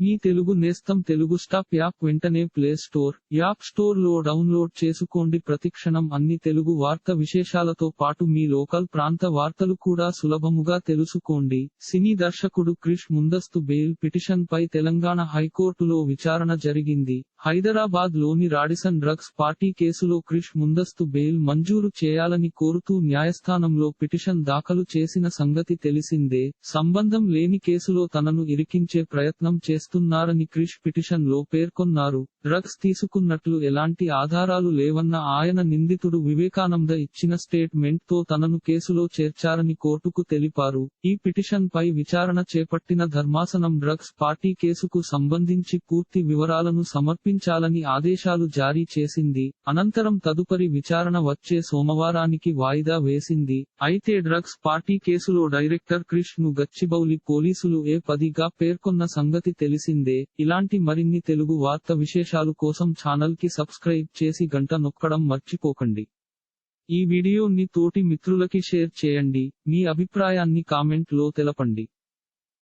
మీ తెలుగు నేస్తం Telugu stop app వెంటనే play store app స్టోర్లో డౌన్లోడ్ చేసుకోండి. ప్రతిక్షణం అన్ని తెలుగు వార్త విశేషాలతో పాటు మీ లోకల్ ప్రాంత వార్తలు కూడా సులభముగా తెలుసుకోండి. సినీ దర్శకుడు క్రిష్ ముందస్తు బెయిల్ పిటిషన్ పై తెలంగాణ హైకోర్టులో విచారణ జరిగింది. హైదరాబాద్లోని రాడిసన్ డ్రగ్స్ పార్టీ కేసులో క్రిష్ ముందస్తు బెయిల్ మంజూరు చేయాలని కోరుతూ న్యాయస్థానంలో పిటిషన్ దాఖలు చేసిన సంగతి తెలిసిందే. సంబంధం లేని కేసులో తనను ఇరికించే ప్రయత్నం చేస్తున్నారని క్రిష్ పిటిషన్లో పేర్కొన్నారు. డ్రగ్స్ తీసుకున్నట్లు ఎలాంటి ఆధారాలు లేవన్న ఆయన నిందితుడు వివేకానంద ఇచ్చిన స్టేట్మెంట్తో తనను కేసులో చేర్చారని కోర్టుకు తెలిపారు. ఈ పిటిషన్ పై విచారణ చేపట్టిన ధర్మాసనం డ్రగ్స్ పార్టీ కేసుకు సంబంధించి పూర్తి వివరాలను సమర్పి సమర్పించాలని ఆదేశాలు జారీ చేసింది. అనంతరం తదుపరి విచారణ వచ్చే సోమవారానికి వాయిదా వేసింది. అయితే డ్రగ్స్ పార్టీ కేసులో డైరెక్టర్ క్రిష్ను గచ్చిబౌలి పోలీసులు ఏ పదిగా పేర్కొన్న సంగతి తెలిసిందే. ఇలాంటి మరిన్ని తెలుగు వార్త విశేషాలు కోసం ఛానల్కి సబ్స్క్రైబ్ చేసి గంట నొక్కడం మర్చిపోకండి. ఈ వీడియోని తోటి మిత్రులకి షేర్ చేయండి. మీ అభిప్రాయాన్ని కామెంట్లో తెలపండి.